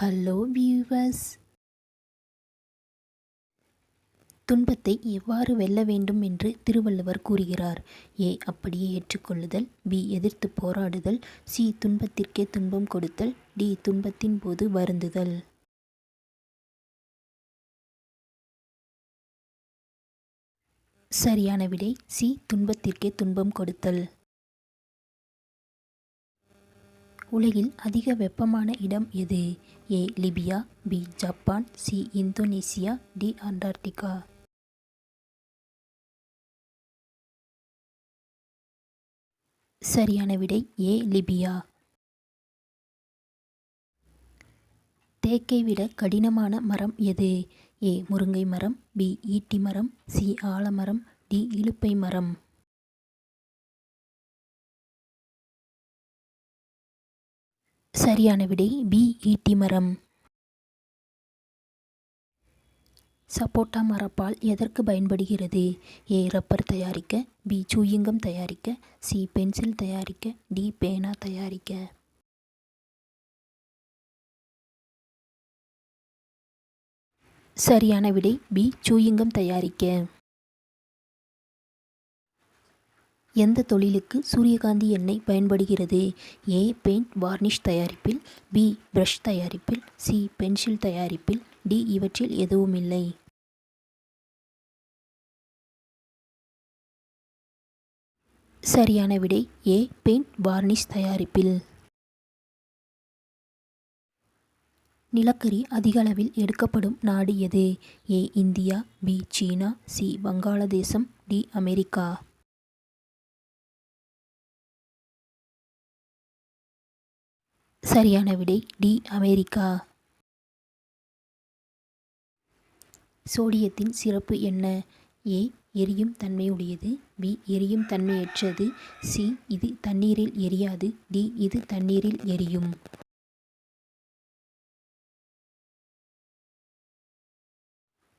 Hello viewers துன்பத்தை எவ்வாறு வெல்ல வேண்டும் என்று திருவள்ளுவர் கூறுகிறார். ஏ அப்படியே ஏற்றுக்கொள்ளுதல். பி எதிர்த்து போராடுதல். சி துன்பத்திற்கே துன்பம் கொடுத்தல். டி துன்பத்தின் போது வருந்துதல். சரியான விடை. சி துன்பத்திற்கே துன்பம் கொடுத்தல். உலகில் அதிக வெப்பமான இடம் எது? A Libya B Japan C Indonesia D Antarctica. சரியான விடை ஏ லிபியா. தேக்கை விட கடினமான மரம் எது? ஏ முருங்கை மரம் பி ஈட்டி மரம் சி ஆலமரம் டி இலுப்பை மரம். சரியான விடை பி ஈட்டி மரம். சப்போட்டா மரப்பால் எதற்கு பயன்படுகிறது? ஏ ரப்பர் தயாரிக்க பி சூயிங்கம் தயாரிக்க சி பென்சில் தயாரிக்க டி பேனா தயாரிக்க. சரியான விடை பி சூயிங்கம் தயாரிக்க. எந்த தொழிலுக்கு சூரியகாந்தி எண்ணெய் பயன்படுகிறது? ஏ பெயிண்ட் வார்னிஷ் தயாரிப்பில் பி பிரஷ் தயாரிப்பில் சி பென்சில் தயாரிப்பில் டி இவற்றில் எதுவும் இல்லை சரியான விடை ஏ பெயிண்ட் வார்னிஷ் தயாரிப்பில். நிலக்கரி அதிக அளவில் எடுக்கப்படும் நாடு எது? A India B China C Vangaladesam D America. சரியான விடை. டி. அமெரிக்கா. சோடியத்தின் சிறப்பு என்ன? ஏ. எரியும் தன்மையுடையது. பி. எரியும் தன்மையற்றது. சி. இது தண்ணீரில் எரியாது. டி. இது தண்ணீரில் எரியும்.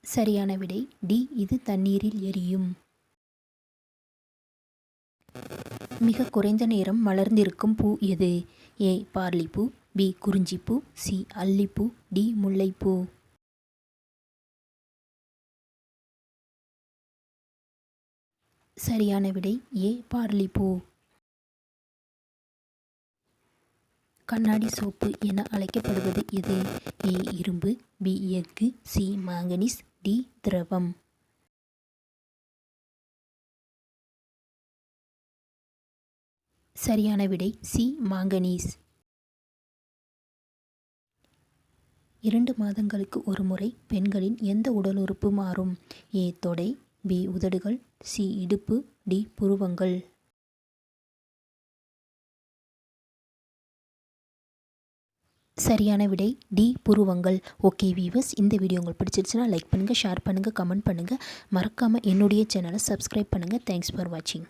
சரியான விடை. டி. இது தண்ணீரில் எரியும். மிக குறைந்த நேரம் மலர்ந்திருக்கும் பூ எது? ஏ. பார்லிப்பூ பி. குறிஞ்சிப்பூ சி. அல்லிப்பூ டி. முல்லைப்பூ. சரியான விடை ஏ. பார்லிப்பூ. கண்ணாடி சோப்பு என அழைக்கப்படுவது எது? ஏ. இரும்பு பி. எஃகு சி. Manganese D. திரவம். சரியான விடை சி. மாங்கனீஸ். இரண்டு மாதங்களுக்கு ஒரு முறை பெண்களின் எந்த உடல் உறுப்பு மாறும்? ஏ. தொடை பி. உதடுகள் சி. இடுப்பு டி. புருவங்கள். சரியான விடை டி. புருவங்கள். ஓகே வீவர்ஸ் இந்த வீடியோ உங்களுக்கு பிடிச்சிருச்சுன்னா லைக் பண்ணுங்கள் ஷேர் பண்ணுங்கள் கமெண்ட் பண்ணுங்கள் மறக்காமல் என்னுடைய சேனலை சப்ஸ்கிரைப் பண்ணுங்கள் தேங்க்ஸ் ஃபார் வாட்சிங்